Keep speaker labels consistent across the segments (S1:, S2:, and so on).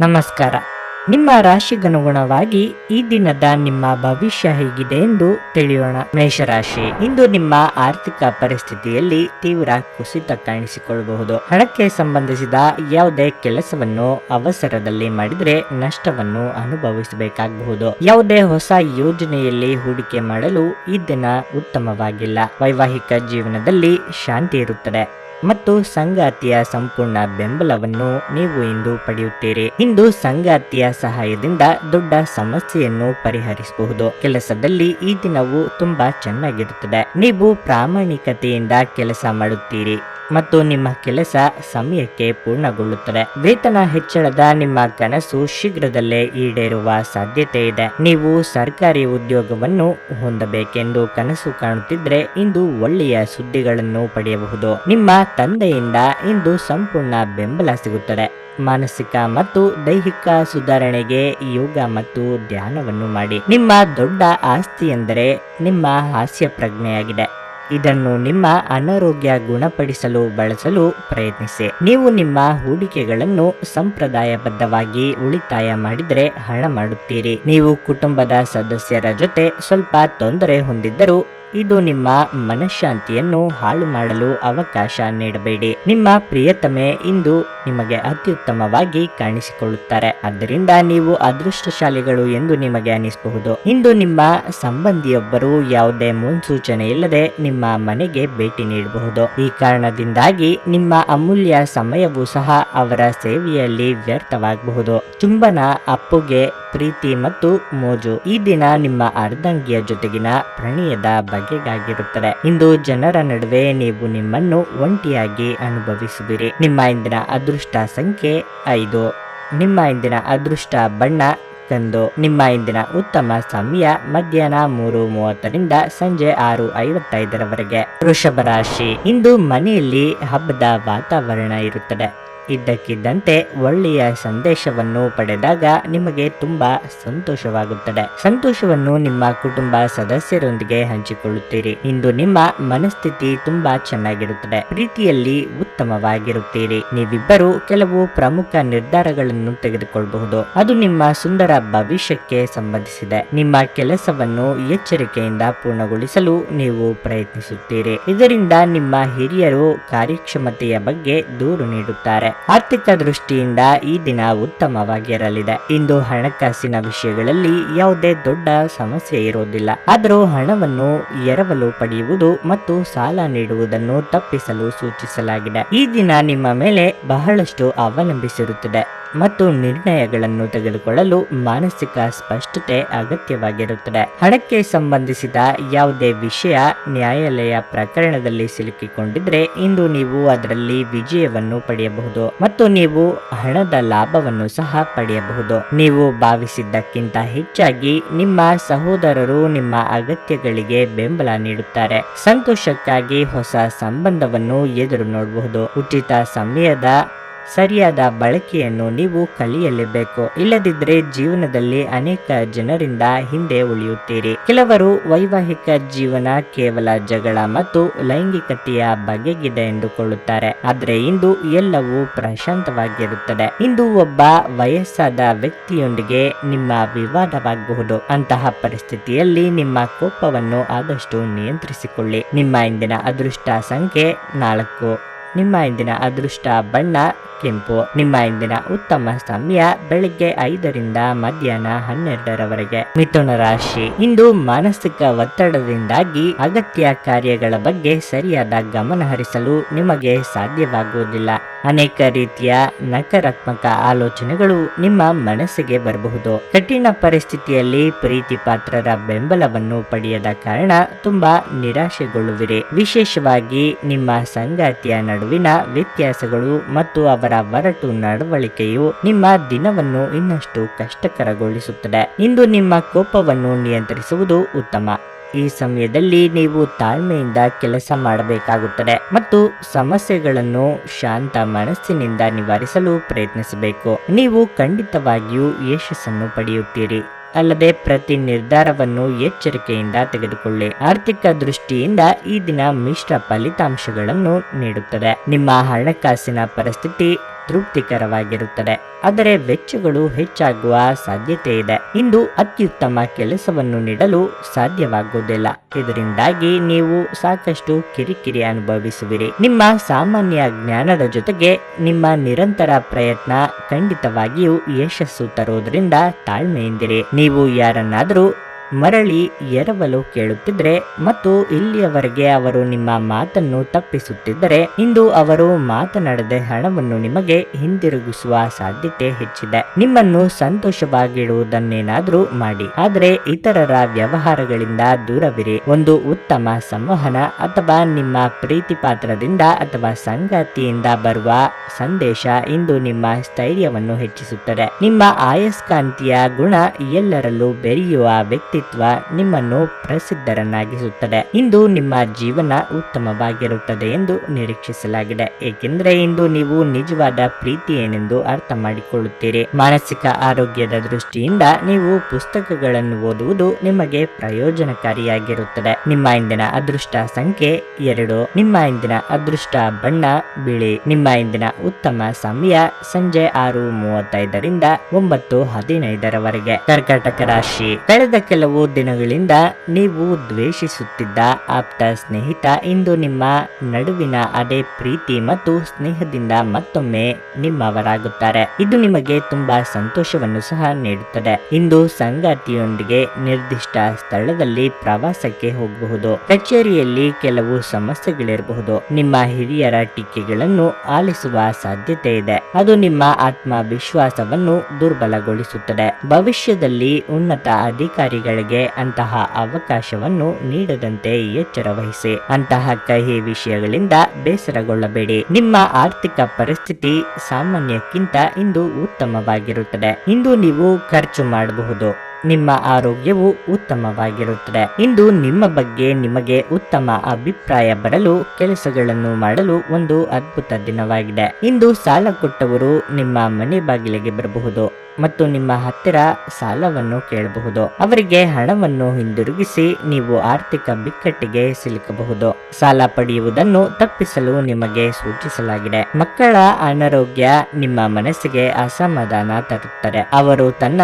S1: ನಮಸ್ಕಾರ. ನಿಮ್ಮ ರಾಶಿಗನುಗುಣವಾಗಿ ಈ ದಿನದ ನಿಮ್ಮ ಭವಿಷ್ಯ ಹೇಗಿದೆ ಎಂದು ತಿಳಿಯೋಣ. ಮೇಷರಾಶಿ. ಇಂದು ನಿಮ್ಮ ಆರ್ಥಿಕ ಪರಿಸ್ಥಿತಿಯಲ್ಲಿ ತೀವ್ರ ಕುಸಿತ ಕಾಣಿಸಿಕೊಳ್ಳಬಹುದು. ಹಣಕ್ಕೆ ಸಂಬಂಧಿಸಿದ ಯಾವುದೇ ಕೆಲಸವನ್ನು ಅವಸರದಲ್ಲಿ ಮಾಡಿದರೆ ನಷ್ಟವನ್ನು ಅನುಭವಿಸಬೇಕಾಗಬಹುದು. ಯಾವುದೇ ಹೊಸ ಯೋಜನೆಯಲ್ಲಿ ಹೂಡಿಕೆ ಮಾಡಲು ಈ ದಿನ ಉತ್ತಮವಾಗಿಲ್ಲ. ವೈವಾಹಿಕ ಜೀವನದಲ್ಲಿ ಶಾಂತಿ ಇರುತ್ತದೆ. ಮತ್ತು ಸಂಗಾತಿಯ ಸಂಪೂರ್ಣ ಬೆಂಬಲವನ್ನು ನೀವು ಇಂದು ಪಡೆಯುತ್ತೀರಿ. ಇಂದು ಸಂಗಾತಿಯ ಸಹಾಯದಿಂದ ದೊಡ್ಡ ಸಮಸ್ಯೆಯನ್ನು ಪರಿಹರಿಸಬಹುದು. ಕೆಲಸದಲ್ಲಿ ಈ ದಿನವು ತುಂಬಾ ಚೆನ್ನಾಗಿರುತ್ತದೆ. ನೀವು ಪ್ರಾಮಾಣಿಕತೆಯಿಂದ ಕೆಲಸ ಮಾಡುತ್ತೀರಿ. ಮತ್ತು ನಿಮ್ಮ ಕೆಲಸ ಸಮಯಕ್ಕೆ ಪೂರ್ಣಗೊಳ್ಳುತ್ತದೆ. ವೇತನ ಹೆಚ್ಚಳದ ನಿಮ್ಮ ಕನಸು ಶೀಘ್ರದಲ್ಲೇ ಈಡೇರುವ ಸಾಧ್ಯತೆ ಇದೆ. ನೀವು ಸರ್ಕಾರಿ ಉದ್ಯೋಗವನ್ನು ಹೊಂದಬೇಕೆಂದು ಕನಸು ಕಾಣುತ್ತಿದ್ರೆ ಇಂದು ಒಳ್ಳೆಯ ಸುದ್ದಿಗಳನ್ನು ಪಡೆಯಬಹುದು. ನಿಮ್ಮ ತಂದೆಯಿಂದ ಇಂದು ಸಂಪೂರ್ಣ ಬೆಂಬಲ ಸಿಗುತ್ತದೆ. ಮಾನಸಿಕ ಮತ್ತು ದೈಹಿಕ ಸುಧಾರಣೆಗೆ ಯೋಗ ಮತ್ತು ಧ್ಯಾನವನ್ನು ಮಾಡಿ. ನಿಮ್ಮ ದೊಡ್ಡ ಆಸ್ತಿ ಎಂದರೆ ನಿಮ್ಮ ಹಾಸ್ಯ ಪ್ರಜ್ಞೆಯಾಗಿದೆ ಇದನ್ನು ನಿಮ್ಮ ಅನಾರೋಗ್ಯ ಗುಣಪಡಿಸಲು ಬಳಸಲು ಪ್ರಯತ್ನಿಸಿ. ನೀವು ನಿಮ್ಮ ಹೂಡಿಕೆಗಳನ್ನು ಸಂಪ್ರದಾಯಬದ್ಧವಾಗಿ ಉಳಿತಾಯ ಮಾಡಿದರೆ ಹಣ ಮಾಡುತ್ತೀರಿ. ನೀವು ಕುಟುಂಬದ ಸದಸ್ಯರ ಜೊತೆ ಸ್ವಲ್ಪ ತೊಂದರೆ ಹೊಂದಿದ್ದರೂ ಇದು ನಿಮ್ಮ ಮನಃಶಾಂತಿಯನ್ನು ಹಾಳು ಮಾಡಲು ಅವಕಾಶ ನೀಡಬೇಡಿ. ನಿಮ್ಮ ಪ್ರಿಯತಮೆ ಇಂದು ನಿಮಗೆ ಅತ್ಯುತ್ತಮವಾಗಿ ಕಾಣಿಸಿಕೊಳ್ಳುತ್ತಾರೆ. ಆದ್ದರಿಂದ ನೀವು ಅದೃಷ್ಟಶಾಲಿಗಳು ಎಂದು ನಿಮಗೆ ಅನಿಸಬಹುದು. ಇಂದು ನಿಮ್ಮ ಸಂಬಂಧಿಯೊಬ್ಬರು ಯಾವುದೇ ಮುನ್ಸೂಚನೆ ಇಲ್ಲದೆ ನಿಮ್ಮ ಮನೆಗೆ ಭೇಟಿ ನೀಡಬಹುದು. ಈ ಕಾರಣದಿಂದಾಗಿ ನಿಮ್ಮ ಅಮೂಲ್ಯ ಸಮಯವೂ ಸಹ ಅವರ ಸೇವೆಯಲ್ಲಿ ವ್ಯರ್ಥವಾಗಬಹುದು. ಚುಂಬನ, ಅಪ್ಪುಗೆ, ಪ್ರೀತಿ ಮತ್ತು ಮೋಜು ಈ ದಿನ ನಿಮ್ಮ ಅರ್ಧಂಗಿಯ ಜೊತೆಗಿನ ಪ್ರಣಯದ ಬಗೆಗಾಗಿರುತ್ತದೆ ಇಂದು ಜನರ ನಡುವೆ ನೀವು ನಿಮ್ಮನ್ನು ಒಂಟಿಯಾಗಿ ಅನುಭವಿಸುವಿರಿ. ನಿಮ್ಮ ಇಂದಿನ ಅದೃಷ್ಟ ಸಂಖ್ಯೆ ಐದು. ನಿಮ್ಮ ಇಂದಿನ ಅದೃಷ್ಟ ಬಣ್ಣ ಕಂದು ನಿಮ್ಮ ಇಂದಿನ ಉತ್ತಮ ಸಮಯ ಮಧ್ಯಾಹ್ನ ಮೂರು ಮೂವತ್ತರಿಂದ ಸಂಜೆ ಆರು ಐವತ್ತೈದರವರೆಗೆ. ವೃಷಭ ರಾಶಿ. ಇಂದು ಮನೆಯಲ್ಲಿ ಹಬ್ಬದ ವಾತಾವರಣ ಇರುತ್ತದೆ. ಇದ್ದಕ್ಕಿದ್ದಂತೆ ಒಳ್ಳೆಯ ಸಂದೇಶವನ್ನು ಪಡೆದಾಗ ನಿಮಗೆ ತುಂಬಾ ಸಂತೋಷವಾಗುತ್ತದೆ. ಸಂತೋಷವನ್ನು ನಿಮ್ಮ ಕುಟುಂಬ ಸದಸ್ಯರೊಂದಿಗೆ ಹಂಚಿಕೊಳ್ಳುತ್ತೀರಿ. ಇಂದು ನಿಮ್ಮ ಮನಸ್ಥಿತಿ ತುಂಬಾ ಚೆನ್ನಾಗಿರುತ್ತದೆ. ಪ್ರೀತಿಯಲ್ಲಿ ಉತ್ತಮವಾಗಿರುತ್ತೀರಿ. ನೀವಿಬ್ಬರು ಕೆಲವು ಪ್ರಮುಖ ನಿರ್ಧಾರಗಳನ್ನು ತೆಗೆದುಕೊಳ್ಳಬಹುದು. ಅದು ನಿಮ್ಮ ಸುಂದರ ಭವಿಷ್ಯಕ್ಕೆ ಸಂಬಂಧಿಸಿದೆ. ನಿಮ್ಮ ಕೆಲಸವನ್ನು ಎಚ್ಚರಿಕೆಯಿಂದ ಪೂರ್ಣಗೊಳಿಸಲು ನೀವು ಪ್ರಯತ್ನಿಸುತ್ತೀರಿ. ಇದರಿಂದ ನಿಮ್ಮ ಹಿರಿಯರು ಕಾರ್ಯಕ್ಷಮತೆಯ ಬಗ್ಗೆ ದೂರು ನೀಡುತ್ತಾರೆ. ಆರ್ಥಿಕ ದೃಷ್ಟಿಯಿಂದ ಈ ದಿನ ಉತ್ತಮವಾಗಿರಲಿದೆ. ಇಂದು ಹಣಕಾಸಿನ ವಿಷಯಗಳಲ್ಲಿ ಯಾವುದೇ ದೊಡ್ಡ ಸಮಸ್ಯೆ ಇರುವುದಿಲ್ಲ ಆದರೂ ಹಣವನ್ನು ಎರವಲು ಪಡೆಯುವುದು ಮತ್ತು ಸಾಲ ನೀಡುವುದನ್ನು ತಪ್ಪಿಸಲು ಸೂಚಿಸಲಾಗಿದೆ. ಈ ದಿನ ನಿಮ್ಮ ಮೇಲೆ ಬಹಳಷ್ಟು ಅವಲಂಬಿಸಿರುತ್ತದೆ. ಮತ್ತು ನಿರ್ಣಯಗಳನ್ನು ತೆಗೆದುಕೊಳ್ಳಲು ಮಾನಸಿಕ ಸ್ಪಷ್ಟತೆ ಅಗತ್ಯವಾಗಿರುತ್ತದೆ. ಹಣಕ್ಕೆ ಸಂಬಂಧಿಸಿದ ಯಾವುದೇ ವಿಷಯ ನ್ಯಾಯಾಲಯ ಪ್ರಕರಣದಲ್ಲಿ ಸಿಲುಕಿಕೊಂಡಿದ್ರೆ ಇಂದು ನೀವು ಅದರಲ್ಲಿ ವಿಜಯವನ್ನು ಪಡೆಯಬಹುದು ಮತ್ತು ನೀವು ಹಣದ ಲಾಭವನ್ನು ಸಹ ಪಡೆಯಬಹುದು. ನೀವು ಭಾವಿಸಿದ್ದಕ್ಕಿಂತ ಹೆಚ್ಚಾಗಿ ನಿಮ್ಮ ಸಹೋದರರು ನಿಮ್ಮ ಅಗತ್ಯಗಳಿಗೆ ಬೆಂಬಲ ನೀಡುತ್ತಾರೆ. ಸಂತೋಷಕ್ಕಾಗಿ ಹೊಸ ಸಂಬಂಧವನ್ನು ಎದುರು ನೋಡಬಹುದು. ಉಚಿತ ಸಮಯದ ಸರಿಯಾದ ಬಳಕೆಯನ್ನು ನೀವು ಕಲಿಯಲೇಬೇಕು. ಇಲ್ಲದಿದ್ದರೆ ಜೀವನದಲ್ಲಿ ಅನೇಕ ಜನರಿಂದ ಹಿಂದೆ ಉಳಿಯುತ್ತೀರಿ. ಕೆಲವರು ವೈವಾಹಿಕ ಜೀವನ ಕೇವಲ ಜಗಳ ಮತ್ತು ಲೈಂಗಿಕತೆಯ ಬಗೆಗಿದೆ ಎಂದುಕೊಳ್ಳುತ್ತಾರೆ. ಆದರೆ ಇಂದು ಎಲ್ಲವೂ ಪ್ರಶಾಂತವಾಗಿರುತ್ತದೆ. ಇಂದು ಒಬ್ಬ ವಯಸ್ಸಾದ ವ್ಯಕ್ತಿಯೊಂದಿಗೆ ನಿಮ್ಮ ವಿವಾದವಾಗಬಹುದು. ಅಂತಹ ಪರಿಸ್ಥಿತಿಯಲ್ಲಿ ನಿಮ್ಮ ಕೋಪವನ್ನು ಆದಷ್ಟು ನಿಯಂತ್ರಿಸಿಕೊಳ್ಳಿ. ನಿಮ್ಮ ಇಂದಿನ ಅದೃಷ್ಟ ಸಂಖ್ಯೆ ನಾಲ್ಕು. ನಿಮ್ಮ ಇಂದಿನ ಅದೃಷ್ಟ ಬಣ್ಣ, ಕೆಂಪು. ನಿಮ್ಮ ಇಂದಿನ ಉತ್ತಮ ಸಮಯ ಬೆಳಿಗ್ಗೆ ಐದರಿಂದ ಮಧ್ಯಾಹ್ನ ಹನ್ನೆರಡರವರೆಗೆ. ಮಿಥುನ ರಾಶಿ. ಇಂದು ಮಾನಸಿಕ ಒತ್ತಡದಿಂದಾಗಿ ಅಗತ್ಯ ಕಾರ್ಯಗಳ ಬಗ್ಗೆ ಸರಿಯಾದ ಗಮನ ಹರಿಸಲು ನಿಮಗೆ ಸಾಧ್ಯವಾಗುವುದಿಲ್ಲ. ಅನೇಕ ರೀತಿಯ ನಕಾರಾತ್ಮಕ ಆಲೋಚನೆಗಳು ನಿಮ್ಮ ಮನಸ್ಸಿಗೆ ಬರಬಹುದು. ಕಠಿಣ ಪರಿಸ್ಥಿತಿಯಲ್ಲಿ ಪ್ರೀತಿ ಪಾತ್ರರ ಬೆಂಬಲವನ್ನು ಪಡೆಯದ ಕಾರಣ ತುಂಬಾ ನಿರಾಶೆಗೊಳ್ಳುವಿರಿ. ವಿಶೇಷವಾಗಿ ನಿಮ್ಮ ಸಂಗಾತಿಯ ನಡುವಿನ ವ್ಯತ್ಯಾಸಗಳು ಮತ್ತು ಅವರ ಒರಟು ನಡವಳಿಕೆಯು ನಿಮ್ಮ ದಿನವನ್ನು ಇನ್ನಷ್ಟು ಕಷ್ಟಕರಗೊಳಿಸುತ್ತದೆ. ಇಂದು ನಿಮ್ಮ ಕೋಪವನ್ನು ನಿಯಂತ್ರಿಸುವುದು ಉತ್ತಮ. ಈ ಸಮಯದಲ್ಲಿ ನೀವು ತಾಳ್ಮೆಯಿಂದ ಕೆಲಸ ಮಾಡಬೇಕಾಗುತ್ತದೆ ಮತ್ತು ಸಮಸ್ಯೆಗಳನ್ನು ಶಾಂತ ಮನಸ್ಸಿನಿಂದ ನಿವಾರಿಸಲು ಪ್ರಯತ್ನಿಸಬೇಕು. ನೀವು ಖಂಡಿತವಾಗಿಯೂ ಯಶಸ್ಸನ್ನು ಪಡೆಯುತ್ತೀರಿ. ಅಲ್ಲದೆ ಪ್ರತಿ ನಿರ್ಧಾರವನ್ನು ಎಚ್ಚರಿಕೆಯಿಂದ ತೆಗೆದುಕೊಳ್ಳಿ. ಆರ್ಥಿಕ ದೃಷ್ಟಿಯಿಂದ ಈ ದಿನ ಮಿಶ್ರ ಫಲಿತಾಂಶಗಳನ್ನು ನೀಡುತ್ತದೆ. ನಿಮ್ಮ ಹಣಕಾಸಿನ ಪರಿಸ್ಥಿತಿ ತೃಪ್ತಿಕರವಾಗಿರುತ್ತದೆ. ಆದರೆ ವೆಚ್ಚಗಳು ಹೆಚ್ಚಾಗುವ ಸಾಧ್ಯತೆ ಇದೆ. ಇಂದು ಅತ್ಯುತ್ತಮ ಕೆಲಸವನ್ನು ನೀಡಲು ಸಾಧ್ಯವಾಗುವುದಿಲ್ಲ. ಇದರಿಂದಾಗಿ ನೀವು ಸಾಕಷ್ಟು ಕಿರಿಕಿರಿ ಅನುಭವಿಸುವಿರಿ. ನಿಮ್ಮ ಸಾಮಾನ್ಯ ಜ್ಞಾನದ ಜೊತೆಗೆ ನಿಮ್ಮ ನಿರಂತರ ಪ್ರಯತ್ನ ಖಂಡಿತವಾಗಿಯೂ ಯಶಸ್ಸು ತರುವುದರಿಂದ ತಾಳ್ಮೆಯಿಂದಿರಿ. ನೀವು ಯಾರನ್ನಾದರೂ ಮರಳಿ ಎರವಲು ಕೇಳುತ್ತಿದ್ರೆ, ಮತ್ತು ಇಲ್ಲಿಯವರೆಗೆ ಅವರು ನಿಮ್ಮ ಮಾತನ್ನು ತಪ್ಪಿಸುತ್ತಿದ್ದರೆ, ಇಂದು ಅವರು ಮಾತನಾಡದೆ ಹಣವನ್ನು ನಿಮಗೆ ಹಿಂದಿರುಗಿಸುವ ಸಾಧ್ಯತೆ ಹೆಚ್ಚಿದೆ. ನಿಮ್ಮನ್ನು ಸಂತೋಷವಾಗಿಡುವುದನ್ನೇನಾದ್ರೂ ಮಾಡಿ. ಆದರೆ ಇತರರ ವ್ಯವಹಾರಗಳಿಂದ ದೂರವಿರಿ. ಒಂದು ಉತ್ತಮ ಸಂವಹನ ಅಥವಾ ನಿಮ್ಮ ಪ್ರೀತಿ ಪಾತ್ರದಿಂದ ಅಥವಾ ಸಂಗಾತಿಯಿಂದ ಬರುವ ಸಂದೇಶ ಇಂದು ನಿಮ್ಮ ಸ್ಥೈರ್ಯವನ್ನು ಹೆಚ್ಚಿಸುತ್ತದೆ. ನಿಮ್ಮ ಆಯಸ್ಕಾಂತೀಯ ಗುಣ ಎಲ್ಲರಲ್ಲೂ ಬೆರೆಯುವ ವ್ಯಕ್ತಿತ್ವ ನಿಮ್ಮನ್ನು ಪ್ರಸಿದ್ಧರನ್ನಾಗಿಸುತ್ತದೆ. ಇಂದು ನಿಮ್ಮ ಜೀವನ ಉತ್ತಮವಾಗಿರುತ್ತದೆ ಎಂದು ನಿರೀಕ್ಷಿಸಲಾಗಿದೆ. ಏಕೆಂದರೆ ಇಂದು ನೀವು ನಿಜವಾದ ಪ್ರೀತಿ ಏನೆಂದು ಅರ್ಥ ಮಾಡಿಕೊಳ್ಳುತ್ತೀರಿ. ಮಾನಸಿಕ ಆರೋಗ್ಯದ ದೃಷ್ಟಿಯಿಂದ ನೀವು ಪುಸ್ತಕಗಳನ್ನು ಓದುವುದು ನಿಮಗೆ ಪ್ರಯೋಜನಕಾರಿಯಾಗಿರುತ್ತದೆ. ನಿಮ್ಮ ಇಂದಿನ ಅದೃಷ್ಟ ಸಂಖ್ಯೆ ಎರಡು. ನಿಮ್ಮ ಇಂದಿನ ಅದೃಷ್ಟ ಬಣ್ಣ ಬಿಳಿ. ನಿಮ್ಮ ಇಂದಿನ ಉತ್ತಮ ಸಮಯ ಸಂಜೆ ಆರು ಮೂವತ್ತೈದರಿಂದ ಒಂಬತ್ತು ಹದಿನೈದರವರೆಗೆ. ಕರ್ಕಾಟಕ ರಾಶಿ. ಕಳೆದ ಕೆಲವು ದಿನಗಳಿಂದ ನೀವು ದ್ವೇಷಿಸುತ್ತಿದ್ದ ಆಪ್ತ ಸ್ನೇಹಿತ ಇಂದು ನಿಮ್ಮ ನಡುವಿನ ಅದೇ ಪ್ರೀತಿ ಮತ್ತು ಸ್ನೇಹದಿಂದ ಮತ್ತೊಮ್ಮೆ ನಿಮ್ಮವರಾಗುತ್ತಾರೆ. ಇದು ನಿಮಗೆ ತುಂಬಾ ಸಂತೋಷವನ್ನು ಸಹ ನೀಡುತ್ತದೆ. ಇಂದು ಸಂಗಾತಿಯೊಂದಿಗೆ ನಿರ್ದಿಷ್ಟ ಸ್ಥಳದಲ್ಲಿ ಪ್ರವಾಸಕ್ಕೆ ಹೋಗಬಹುದು. ಕಚೇರಿಯಲ್ಲಿ ಕೆಲವು ಸಮಸ್ಯೆಗಳಿರಬಹುದು. ನಿಮ್ಮ ಹಿರಿಯರ ಟೀಕೆಗಳನ್ನು ಆಲಿಸುವ ಸಾಧ್ಯತೆ ಇದೆ. ಅದು ನಿಮ್ಮ ಆತ್ಮವಿಶ್ವಾಸವನ್ನು ದುರ್ಬಲಗೊಳಿಸುತ್ತದೆ. ಭವಿಷ್ಯದಲ್ಲಿ ಉನ್ನತ ಅಧಿಕಾರಿಗಳಿಗೆ ಅಂತಹ ಅವಕಾಶವನ್ನು ನೀಡದಂತೆ ಎಚ್ಚರ ವಹಿಸಿ ಅಂತಹ ಕಹಿ ವಿಷಯಗಳಿಂದ ಬೇಸರಗೊಳ್ಳಬೇಡಿ. ನಿಮ್ಮ ಆರ್ಥಿಕ ಪರಿಸ್ಥಿತಿ ಸಾಮಾನ್ಯಕ್ಕಿಂತ ಇಂದು ಉತ್ತಮವಾಗಿರುತ್ತದೆ. ಇಂದು ನೀವು ಖರ್ಚು ಮಾಡಬಹುದು. ನಿಮ್ಮ ಆರೋಗ್ಯವು ಉತ್ತಮವಾಗಿರುತ್ತದೆ. ಇಂದು ನಿಮ್ಮ ಬಗ್ಗೆ ನಿಮಗೆ ಉತ್ತಮ ಅಭಿಪ್ರಾಯ ಬರಲು ಕೆಲಸಗಳನ್ನು ಮಾಡಲು ಒಂದು ಅದ್ಭುತ ದಿನವಾಗಿದೆ. ಇಂದು ಸಾಲ ಕೊಟ್ಟವರು ನಿಮ್ಮ ಮನೆ ಬಾಗಿಲಿಗೆ ಬರಬಹುದು ಮತ್ತು ನಿಮ್ಮ ಹತ್ತಿರ ಸಾಲವನ್ನು ಕೇಳಬಹುದು. ಅವರಿಗೆ ಹಣವನ್ನು ಹಿಂದಿರುಗಿಸಿ ನೀವು ಆರ್ಥಿಕ ಬಿಕ್ಕಟ್ಟಿಗೆ ಸಿಲುಕಬಹುದು. ಸಾಲ ಪಡೆಯುವುದನ್ನು ತಪ್ಪಿಸಲು ನಿಮಗೆ ಸೂಚಿಸಲಾಗಿದೆ. ಮಕ್ಕಳ ಅನಾರೋಗ್ಯ ನಿಮ್ಮ ಮನಸ್ಸಿಗೆ ಅಸಮಾಧಾನ ತರುತ್ತದೆ. ಅವರು ತನ್ನ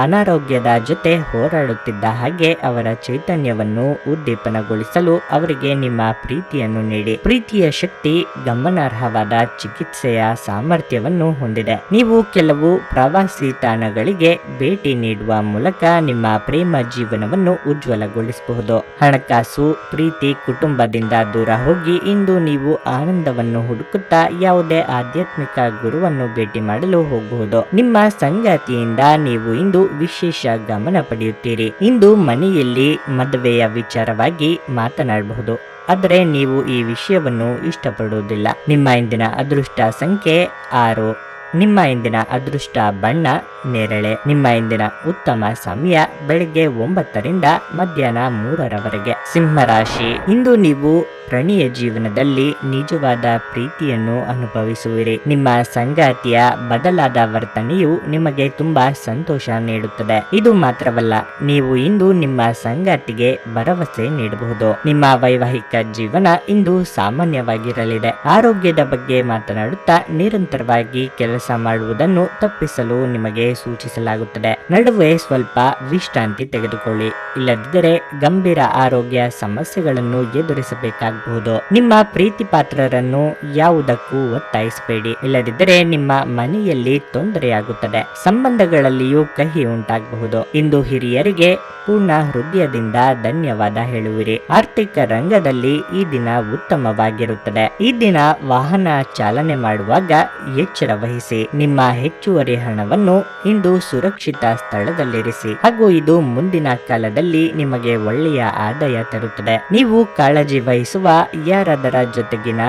S1: ಅನಾರೋಗ್ಯದ ಜೊತೆ ಹೋರಾಡುತ್ತಿದ್ದ ಹಾಗೆ ಅವರ ಚೈತನ್ಯವನ್ನು ಉದ್ದೀಪನಗೊಳಿಸಲು ಅವರಿಗೆ ನಿಮ್ಮ ಪ್ರೀತಿಯನ್ನು ನೀಡಿ. ಪ್ರೀತಿಯ ಶಕ್ತಿ ಗಮನಾರ್ಹವಾದ ಚಿಕಿತ್ಸೆಯ ಸಾಮರ್ಥ್ಯವನ್ನು ಹೊಂದಿದೆ. ನೀವು ಕೆಲವು ಪ್ರವಾಸಿ ತಾಣಗಳಿಗೆ ಭೇಟಿ ನೀಡುವ ಮೂಲಕ ನಿಮ್ಮ ಪ್ರೇಮ ಜೀವನವನ್ನು ಉಜ್ವಲಗೊಳಿಸಬಹುದು. ಹಣಕಾಸು, ಪ್ರೀತಿ ಕುಟುಂಬದಿಂದ ದೂರ ಹೋಗಿ ಇಂದು ನೀವು ಆನಂದವನ್ನು ಹುಡುಕುತ್ತಾ ಯಾವುದೇ ಆಧ್ಯಾತ್ಮಿಕ ಗುರುವನ್ನು ಭೇಟಿ ಮಾಡಲು ಹೋಗಬಹುದು. ನಿಮ್ಮ ಸಂಗಾತಿಯಿಂದ ನೀವು ಇಂದು ವಿಶೇಷ ಗಮನ ಪಡೆಯುತ್ತೀರಿ. ಇಂದು ಮನೆಯಲ್ಲಿ ಮದುವೆಯ ವಿಚಾರವಾಗಿ ಮಾತನಾಡಬಹುದು. ಆದರೆ ನೀವು ಈ ವಿಷಯವನ್ನು ಇಷ್ಟಪಡುವುದಿಲ್ಲ. ನಿಮ್ಮ ಇಂದಿನ ಅದೃಷ್ಟ ಸಂಖ್ಯೆ ಆರು. ನಿಮ್ಮ ಇಂದಿನ ಅದೃಷ್ಟ ಬಣ್ಣ, ನೇರಳೆ. ನಿಮ್ಮ ಇಂದಿನ ಉತ್ತಮ ಸಮಯ ಬೆಳಿಗ್ಗೆ ಒಂಬತ್ತರಿಂದ ಮಧ್ಯಾಹ್ನ ಮೂರರವರೆಗೆ. ಸಿಂಹರಾಶಿ ಇಂದು ನೀವು ಪ್ರಣಿಯ ಜೀವನದಲ್ಲಿ ನಿಜವಾದ ಪ್ರೀತಿಯನ್ನು ಅನುಭವಿಸುವಿರಿ. ನಿಮ್ಮ ಸಂಗಾತಿಯ ಬದಲಾದ ವರ್ತನೆಯು ನಿಮಗೆ ತುಂಬಾ ಸಂತೋಷ ನೀಡುತ್ತದೆ. ಇದು ಮಾತ್ರವಲ್ಲ, ನೀವು ಇಂದು ನಿಮ್ಮ ಸಂಗಾತಿಗೆ ಭರವಸೆ ನೀಡಬಹುದು. ನಿಮ್ಮ ವೈವಾಹಿಕ ಜೀವನ ಇಂದು ಸಾಮಾನ್ಯವಾಗಿರಲಿದೆ. ಆರೋಗ್ಯದ ಬಗ್ಗೆ ಮಾತನಾಡುತ್ತಾ ನಿರಂತರವಾಗಿ ಕೆಲಸ ಮಾಡುವುದನ್ನು ತಪ್ಪಿಸಲು ನಿಮಗೆ ಸೂಚಿಸಲಾಗುತ್ತದೆ. ನಡುವೆ ಸ್ವಲ್ಪ ವಿಶ್ರಾಂತಿ ತೆಗೆದುಕೊಳ್ಳಿ. ಇಲ್ಲದಿದ್ದರೆ ಗಂಭೀರ ಆರೋಗ್ಯ ಸಮಸ್ಯೆಗಳನ್ನು ಎದುರಿಸಬೇಕಾಗಬಹುದು. ನಿಮ್ಮ ಪ್ರೀತಿಪಾತ್ರರನ್ನು ಯಾವುದಕ್ಕೂ ಒತ್ತಾಯಿಸಬೇಡಿ. ಇಲ್ಲದಿದ್ದರೆ ನಿಮ್ಮ ಮನೆಯಲ್ಲಿ ತೊಂದರೆಯಾಗುತ್ತದೆ. ಸಂಬಂಧಗಳಲ್ಲಿಯೂ ಕಹಿ ಉಂಟಾಗಬಹುದು. ಇಂದು ಹಿರಿಯರಿಗೆ ಪೂರ್ಣ ಹೃದಯದಿಂದ ಧನ್ಯವಾದ ಹೇಳುವಿರಿ. ಆರ್ಥಿಕ ರಂಗದಲ್ಲಿ ಈ ದಿನ ಉತ್ತಮವಾಗಿರುತ್ತದೆ. ಈ ದಿನ ವಾಹನ ಚಾಲನೆ ಮಾಡುವಾಗ ಎಚ್ಚರ ವಹಿಸಿ. ನಿಮ್ಮ ಹೆಚ್ಚುವರಿ ಹಣವನ್ನು ಇಂದು ಸುರಕ್ಷಿತ ಸ್ಥಳದಲ್ಲಿರಿಸಿ. ಹಾಗೂ ಇದು ಮುಂದಿನ ಕಾಲದಲ್ಲಿ ನಿಮಗೆ ಒಳ್ಳೆಯ ಆದಾಯ ತರುತ್ತದೆ. ನೀವು ಕಾಳಜಿ ವಹಿಸುವ ಯಾರದರ ಜೊತೆಗಿನ